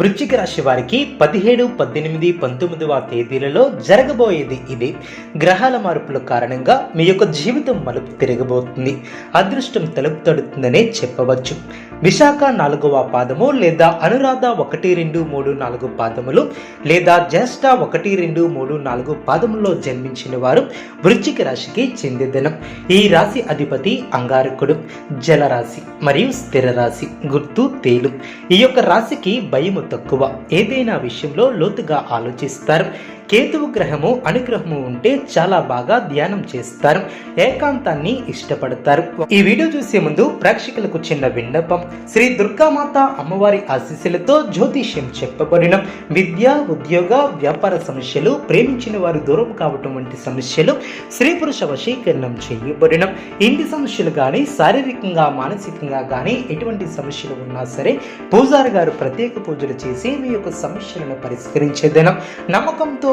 వృశ్చిక రాశి వారికి పదిహేడు పద్దెనిమిది పంతొమ్మిదవ తేదీలలో జరగబోయేది ఇది. గ్రహాల మార్పుల కారణంగా మీ యొక్క జీవితం మలుపు తిరగబోతుంది. అదృష్టం తలుపు తడుతుందనే చెప్పవచ్చు. విశాఖ నాలుగవ పాదము లేదా అనురాధ ఒకటి రెండు మూడు నాలుగు పాదములు లేదా జ్యేష్ఠ ఒకటి రెండు మూడు నాలుగు పాదముల్లో జన్మించిన వారు వృశ్చిక రాశికి చెందిదనం. ఈ రాశి అధిపతి అంగారకుడు జలరాశి మరియు స్థిర రాశి గుర్తు తేలు. ఈ యొక్క రాశికి భయము తక్కువ. ఏదైనా విషయంలో లోతుగా ఆలోచిస్తారు. కేతువు గ్రహము అనుగ్రహము ఉంటే చాలా బాగా ధ్యానం చేస్తారు. ఏకాంతాన్ని ఇష్టపడతారు. ఈ వీడియో చూసే ముందు ప్రేక్షకులకు చిన్న విన్నపం. శ్రీ దుర్గామాత అమ్మవారి ఆశీస్సులతో జ్యోతిష్యం చెప్పబడిన. విద్య ఉద్యోగ వ్యాపార సమస్యలు ప్రేమించిన వారు దూరం కావటం వంటి సమస్యలు స్త్రీ పురుష వశీకరణం చేయబడిన. ఇంటి సమస్యలు కానీ శారీరకంగా మానసికంగా కానీ ఎటువంటి సమస్యలు ఉన్నా సరే పూజారి గారు ప్రత్యేక పూజలు చేసి మీ యొక్క సమస్యలను పరిష్కరించే దినం నమ్మకంతో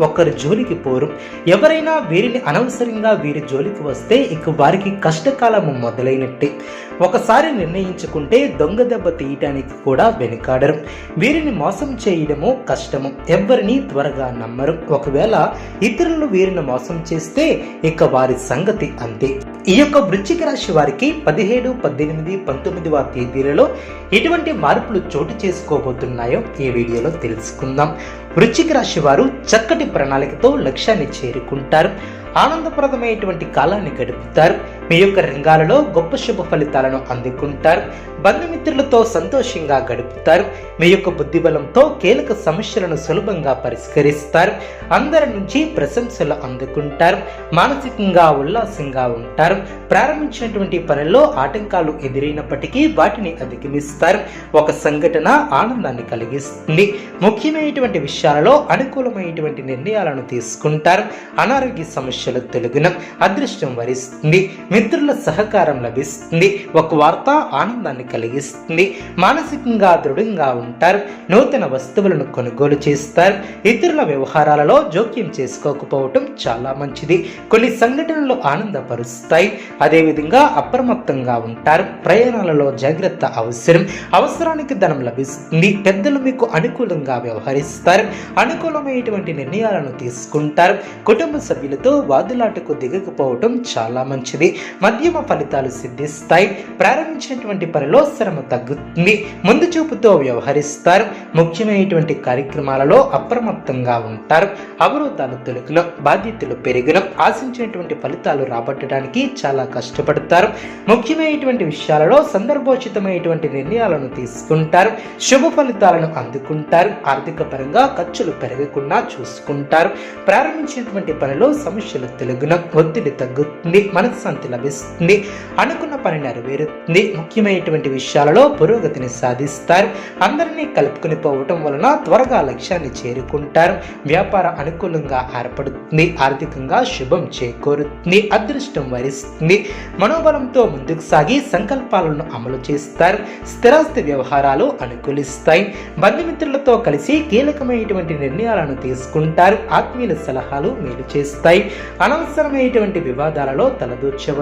ఒకరి జోలికి పోరు. ఎవరైనా వీరిని అనవసరంగా వీరి జోలికి వస్తే ఇక వారికి కష్టకాలము మొదలైనట్టే. ఒకసారి నిర్ణయించుకుంటే దొంగ దెబ్బ తీయటానికి కూడా వెనుకాడరు. వీరిని మోసం చేయడము కష్టము. ఎవరిని త్వరగా నమ్మరు. ఒకవేళ ఇతరులు వీరిని మోసం చేస్తే ఇక వారి సంగతి అంతే. ఈ యొక్క వృశ్చిక రాశి వారికి పదిహేడు పద్దెనిమిది పంతొమ్మిదవ తేదీలలో ఎటువంటి మార్పులు చోటు చేసుకోబోతున్నాయో ఈ వీడియోలో తెలుసుకుందాం. వృశ్చిక రాశి వారు చక్కటి ప్రణాళికతో లక్ష్యాన్ని చేరుకుంటారు. ఆనందప్రదమైనటువంటి కాలాన్ని గడుపుతారు. మీ యొక్క రంగాలలో గొప్ప శుభ ఫలితాలను అందుకుంటారు. బంధుమిత్రులతో సంతోషంగా గడుపుతారు. మీ యొక్క బుద్ధిబలంతో కీలక సమస్యలను సులభంగా పరిష్కరిస్తారు. అందరి నుంచి ప్రశంసలు అందుకుంటారు. మానసికంగా ఉల్లాసంగా ఉంటారు. ప్రారంభించినటువంటి పనుల్లో ఆటంకాలు ఎదురైనప్పటికీ వాటిని అధిగమిస్తారు. ఒక సంఘటన ఆనందాన్ని కలిగిస్తుంది. ముఖ్యమైనటువంటి విషయాలలో అనుకూలమైనటువంటి నిర్ణయాలను తీసుకుంటారు. అనారోగ్య సమస్యలు తొలగిన అదృష్టం వరిస్తుంది. మిత్రుల సహకారం లభిస్తుంది. ఒక వార్త ఆనందాన్ని కలిగిస్తుంది. మానసికంగా దృఢంగా ఉంటారు. నూతన వస్తువులను కొనుగోలు చేస్తారు. ఇతరుల వ్యవహారాలలో జోక్యం చేసుకోకపోవటం చాలా మంచిది. కొన్ని సంఘటనలు ఆనందపరుస్తాయి. అదేవిధంగా అప్రమత్తంగా ఉంటారు. ప్రయాణాలలో జాగ్రత్త అవసరం. అవసరానికి ధనం లభిస్తుంది. పెద్దలు మీకు అనుకూలంగా వ్యవహరిస్తారు. అనుకూలమైనటువంటి నిర్ణయాలను తీసుకుంటారు. కుటుంబ సభ్యులతో వాదులాటకు దిగకపోవటం చాలా మంచిది. మధ్యమ ఫలితాలు సిద్ధిస్తాయి. ప్రారంభించినటువంటి పనిలో శ్రమ తగ్గుతుంది. ముందు చూపుతో వ్యవహరిస్తారు. ముఖ్యమైనటువంటి కార్యక్రమాలలో అప్రమత్తంగా ఉంటారు. అవరోధాలు తొలగిన బాధ్యతలు పెరిగిన ఆశించినటువంటి ఫలితాలు రాబట్టడానికి చాలా కష్టపడతారు. ముఖ్యమైనటువంటి విషయాలలో సందర్భోచితమైనటువంటి నిర్ణయాలను తీసుకుంటారు. శుభ ఫలితాలను అందుకుంటారు. ఆర్థిక పరంగా ఖర్చులు పెరగకుండా చూసుకుంటారు. ప్రారంభించినటువంటి పనిలో సమస్యలు తొలగిన ఒత్తిడి తగ్గుతుంది. మనశ్శాంతి లభిస్తుంది. అనుకున్న పని నెరవేరుతుంది. ముఖ్యమైనటువంటి విషయాలలో పురోగతిని సాధిస్తారు. అందరినీ కలుపుకుని పోవటం వలన త్వరగా లక్ష్యాన్ని చేరుకుంటారు. వ్యాపార అనుకూలంగా ఏర్పడుతుంది. ఆర్థికంగా శుభం చేకూరుతుంది. అదృష్టం వరిస్తుంది. మనోబలంతో ముందుకు సాగి సంకల్పాలను అమలు చేస్తారు. స్థిరాస్తి వ్యవహారాలు అనుకూలిస్తాయి. బంధుమిత్రులతో కలిసి కీలకమైనటువంటి నిర్ణయాలను తీసుకుంటారు. ఆత్మీయుల సలహాలు మేలు చేస్తాయి. అనవసరమైనటువంటి వివాదాలలో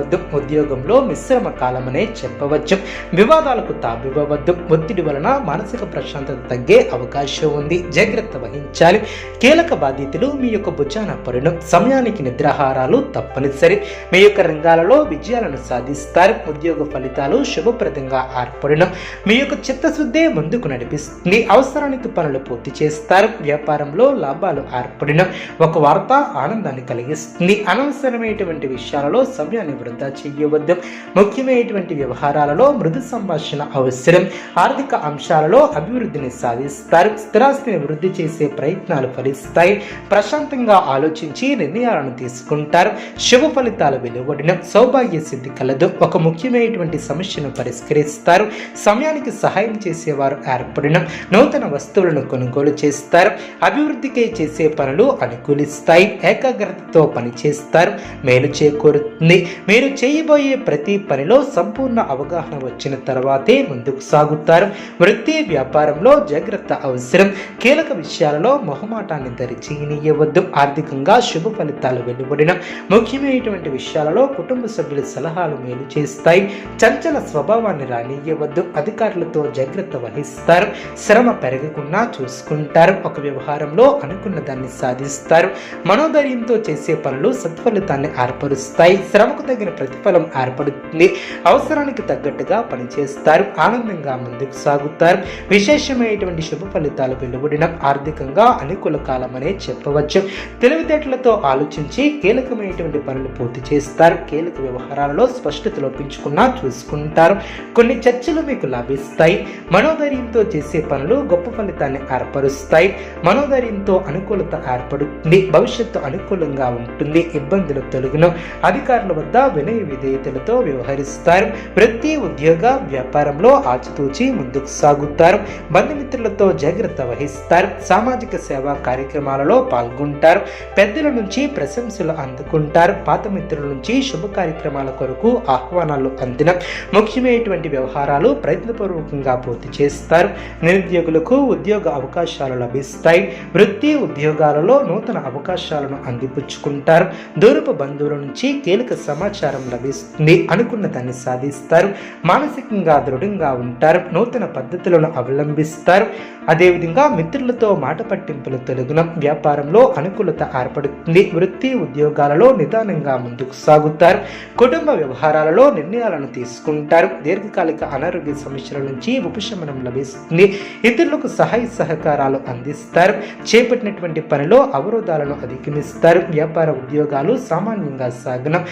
తలదూర్చవద్దు ఉద్యోగంలో మిశ్రమ కాలమనే చెప్పవచ్చు. వివాదాలకు తావివ్వవద్దు. ఒత్తిడి వలన మానసిక ప్రశాంతత తగ్గే అవకాశం ఉంది. జాగ్రత్త వహించాలి. కీలక బాధ్యతలు మీ యొక్క భుజాన పరును సమయానికి నిద్రాహారాలు తప్పనిసరి. మీ యొక్క రంగాలలో విజయాలను సాధిస్తారు. ఉద్యోగ ఫలితాలు శుభప్రదంగా ఏర్పడడం మీ యొక్క చిత్తశుద్ధే ముందుకు నడిపిస్తుంది. అవసరానికి పనులు పూర్తి చేస్తారు. వ్యాపారంలో లాభాలు ఏర్పడడం ఒక వార్త ఆనందాన్ని కలిగిస్తుంది. అనవసరమైనటువంటి విషయాలలో సమయాన్ని వృధా చేయవద్దు ముఖ్యమైనటువంటి వ్యవహారాలలో మృదు సంభాషణ అవసరం. ఆర్థిక అంశాలలో అభివృద్ధిని సాధిస్తారు. స్థిరాస్తిని వృద్ధి చేసే ప్రయత్నాలు ఫలిస్తాయి. ప్రశాంతంగా ఆలోచించి నిర్ణయాలను తీసుకుంటారు. శుభ ఫలితాలు వెలువడిన సౌభాగ్య సిద్ధి కలదు. ఒక ముఖ్యమైనటువంటి సమస్యను పరిష్కరిస్తారు. సమయానికి సహాయం చేసేవారు ఏర్పడిన నూతన వస్తువులను కొనుగోలు చేస్తారు. అభివృద్ధికై చేసే పనులు అనుకూలిస్తాయి. ఏకాగ్రతతో పనిచేస్తారు. మేలు చేకూరుతుంది. మీరు మీరు చేయబోయే ప్రతి పనిలో సంపూర్ణ అవగాహన వచ్చిన తర్వాతే ముందుకు సాగుతారు. వృత్తి వ్యాపారంలో జాగ్రత్త అవసరం. కీలక విషయాలలో మొహమాటాన్ని దరిచేయనియవద్దు. ఆర్థికంగా శుభ ఫలితాలు వెలువడిన ముఖ్యమైనటువంటి విషయాలలో కుటుంబ సభ్యుల సలహాలు మేలు చేస్తాయి. చంచల స్వభావాన్ని రానియవద్దు. అధికారులతో జాగ్రత్త వహిస్తారు. శ్రమ పెరగకుండా చూసుకుంటారు. ఒక వ్యవహారంలో అనుకున్న దాన్ని సాధిస్తారు. మనోధైర్యంతో చేసే పనులు సత్ఫలితాన్ని ఏర్పరుస్తాయి. శ్రమకు తగిన ప్రతిఫలం ఏర్పడుతుంది. అవసరానికి తగ్గట్టుగా పనిచేస్తారు. ఆనందంగా ముందుకు సాగుతారు. విశేషమైనటువంటి శుభ ఫలితాలు వెలువడిన ఆర్థికంగా అనుకూల కాలం అనే చెప్పవచ్చు. తెలివితేటలతో ఆలోచించి కీలకమైనటువంటి పనులు పూర్తి చేస్తారు. కీలక వ్యవహారాలలో స్పష్టత లోపించుకున్నా చూసుకుంటారు. కొన్ని చర్చలు మీకు లభిస్తాయి. మనోధైర్యంతో చేసే పనులు గొప్ప ఫలితాన్ని ఏర్పరుస్తాయి. మనోధైర్యంతో అనుకూలత ఏర్పడుతుంది. భవిష్యత్తు అనుకూలంగా ఉంటుంది. ఇబ్బందులు తొలగిన అధికారుల వద్ద వినయ విధేయతలతో వ్యవహరిస్తారు. వృత్తి ఉద్యోగ వ్యాపారంలో ఆచితూచి ముందుకు సాగుతారు. బంధుమిత్రులతో జాగ్రత్త వహిస్తారు. సామాజిక సేవా కార్యక్రమాలలో పాల్గొంటారు. పెద్దల నుంచి ప్రశంసలు అందుకుంటారు. పాత మిత్రుల నుంచి శుభ కార్యక్రమాల కొరకు ఆహ్వానాలు అందిన ముఖ్యమైనటువంటి వ్యవహారాలు ప్రయత్నపూర్వకంగా పూర్తి చేస్తారు. నిరుద్యోగులకు ఉద్యోగ అవకాశాలు లభిస్తాయి. వృత్తి ఉద్యోగాలలో నూతన అవకాశాలను అందిపుచ్చుకుంటారు. దూరపు బంధువుల నుంచి కీలక సమాచారం లభిస్తుంది అనుకున్న దాన్ని సాధిస్తారు. మానసికంగా దృఢంగా ఉంటారు. నూతన పద్ధతులను అవలంబిస్తారు. అదేవిధంగా మిత్రులతో మాట పట్టింపులు తొలగిన వ్యాపారంలో అనుకూలత ఏర్పడుతుంది. వృత్తి ఉద్యోగాలలో నిదానంగా ముందుకు సాగుతారు. కుటుంబ వ్యవహారాలలో నిర్ణయాలను తీసుకుంటారు. దీర్ఘకాలిక అనారోగ్య సమస్యల నుంచి ఉపశమనం లభిస్తుంది. ఇతరులకు సహాయ సహకారాలు అందిస్తారు. చేపట్టినటువంటి పనిలో అవరోధాలను అధిగమిస్తారు. వ్యాపార ఉద్యోగాలు సామాన్యంగా సాగనం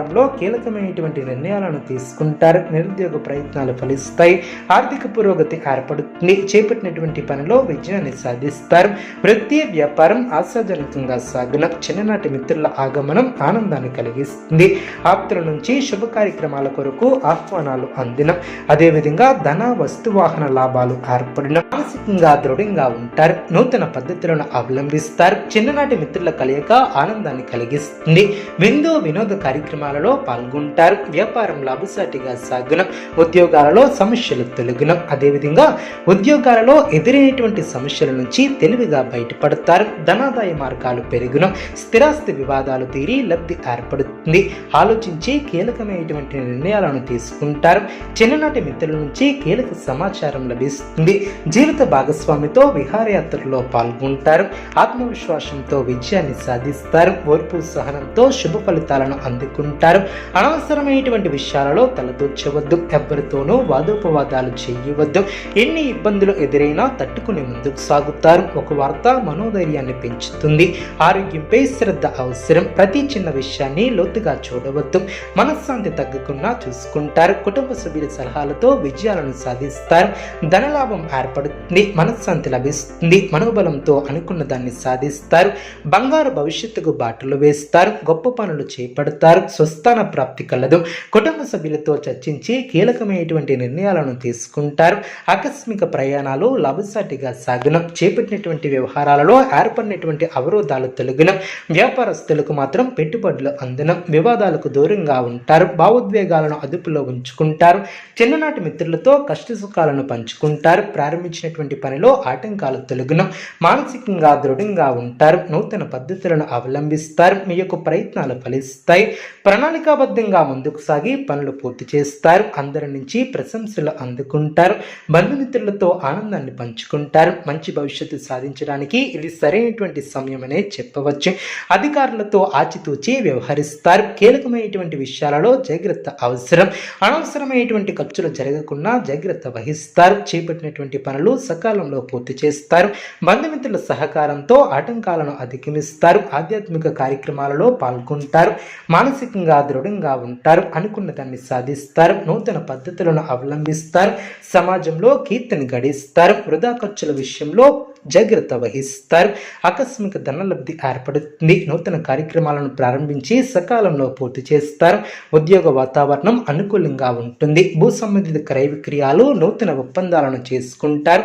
వ్యాపారంలో కీలకమైనటువంటి నిర్ణయాలను తీసుకుంటారు. నిరుద్యోగ ప్రయత్నాలు ఫలిస్తాయి. ఆర్థిక పురోగతి ఏర్పడుతుంది. చేపట్టినటువంటి పనిలో విజయాన్ని సాధిస్తారు. వృత్తి వ్యాపారం ఆశాజనకంగా సాగిన చిన్ననాటి మిత్రుల ఆగమనం ఆనందాన్ని కలిగిస్తుంది. ఆప్తుల నుంచి శుభ కార్యక్రమాల కొరకు ఆహ్వానాలు అందిన. అదేవిధంగా ధన వస్తు వాహన లాభాలు ఏర్పడిన. మానసికంగా దృఢంగా ఉంటారు. నూతన పద్ధతులను అవలంబిస్తారు. చిన్ననాటి మిత్రుల కలయిక ఆనందాన్ని కలిగిస్తుంది. విందు వినోద కార్యక్రమాలు కార్యక్రమాలలో పాల్గొంటారు. వ్యాపారం లాభసాటిగా సాగున. ఉద్యోగాలలో సమస్యలు తొలగిన. అదేవిధంగా ఉద్యోగాలలో ఎదురైనటువంటి సమస్యల నుంచి తెలివిగా బయటపడతారు. ధనాదాయ మార్గాలు పెరుగున. స్థిరాస్తి వివాదాలు తీరి లబ్ధి ఏర్పడుతుంది. ఆలోచించి కీలకమైనటువంటి నిర్ణయాలను తీసుకుంటారు. చిన్ననాటి మిత్రుల నుంచి కీలక సమాచారం లభిస్తుంది. జీవిత భాగస్వామితో విహారయాత్రలో పాల్గొంటారు. ఆత్మవిశ్వాసంతో విజయాన్ని సాధిస్తారు. ఓర్పు సహనంతో శుభ ఫలితాలను అందుకుంటారు. అనవసరమైనటువంటి విషయాలలో తలదూర్చవద్దు. ఎవరితోనూ వాదోపవాదాలు చేయవద్దు. ఎన్ని ఇబ్బందులు ఎదురైనా తట్టుకుని ముందుకు సాగుతారు. ఒక వార్త మనోధైర్యాన్ని పెంచుతుంది. ఆరోగ్యంపై శ్రద్ధ అవసరం. ప్రతి చిన్న విషయాన్ని లోతుగా చూడవద్దు. మనశ్శాంతి తగ్గకుండా చూసుకుంటారు. కుటుంబ సభ్యుల సలహాలతో విజయాలను సాధిస్తారు. ధనలాభం ఏర్పడుతుంది. మనశ్శాంతి లభిస్తుంది. మనోబలంతో అనుకున్న దాన్ని సాధిస్తారు. బంగారు భవిష్యత్తుకు బాటలు వేస్తారు. గొప్ప పనులు చేపడతారు. స్వస్థాన ప్రాప్తి కలదు. కుటుంబ సభ్యులతో చర్చించి కీలకమైనటువంటి నిర్ణయాలను తీసుకుంటారు. ఆకస్మిక ప్రయాణాలు లాభసాటిగా సాగిన. చేపట్టినటువంటి వ్యవహారాలలో ఏర్పడినటువంటి అవరోధాలు తొలగిన. వ్యాపారస్తులకు మాత్రం పెట్టుబడులు అందనం. వివాదాలకు దూరంగా ఉంటారు. భావోద్వేగాలను అదుపులో ఉంచుకుంటారు. చిన్ననాటి మిత్రులతో కష్ట సుఖాలను పంచుకుంటారు. ప్రారంభించినటువంటి పనిలో ఆటంకాలు తొలగిన. మానసికంగా దృఢంగా ఉంటారు. నూతన పద్ధతులను అవలంబిస్తారు. మీ యొక్క ప్రయత్నాలు ఫలిస్తాయి. ప్రణాళికాబద్ధంగా ముందుకు సాగి పనులు పూర్తి చేస్తారు. అందరి నుంచి ప్రశంసలు అందుకుంటారు. బంధుమిత్రులతో ఆనందాన్ని పంచుకుంటారు. మంచి భవిష్యత్తు సాధించడానికి ఇది సరైనటువంటి సమయమనే చెప్పవచ్చు. అధికారులతో ఆచితూచి వ్యవహరిస్తారు. కీలకమైనటువంటి విషయాలలో జాగ్రత్త అవసరం. అనవసరమైనటువంటి ఖర్చులు జరగకుండా జాగ్రత్త వహిస్తారు. చేపట్టినటువంటి పనులు సకాలంలో పూర్తి చేస్తారు. బంధుమిత్రుల సహకారంతో ఆటంకాలను అధిగమిస్తారు. ఆధ్యాత్మిక కార్యక్రమాలలో పాల్గొంటారు. మానసిక మానసికంగా దృఢంగా ఉంటారు అనుకున్న దాన్ని సాధిస్తారు. నూతన పద్ధతులను అవలంబిస్తారు. సమాజంలో కీర్తిని గడిస్తారు. వృధా ఖర్చుల విషయంలో జాగ్రత్త వహిస్తారు. ఆకస్మిక ధనలబ్ధి ఏర్పడుతుంది. నూతన కార్యక్రమాలను ప్రారంభించి సకాలంలో పూర్తి చేస్తారు. ఉద్యోగ వాతావరణం అనుకూలంగా ఉంటుంది. భూ సంబంధిత క్రయ విక్రయాలు నూతన ఒప్పందాలను చేసుకుంటారు.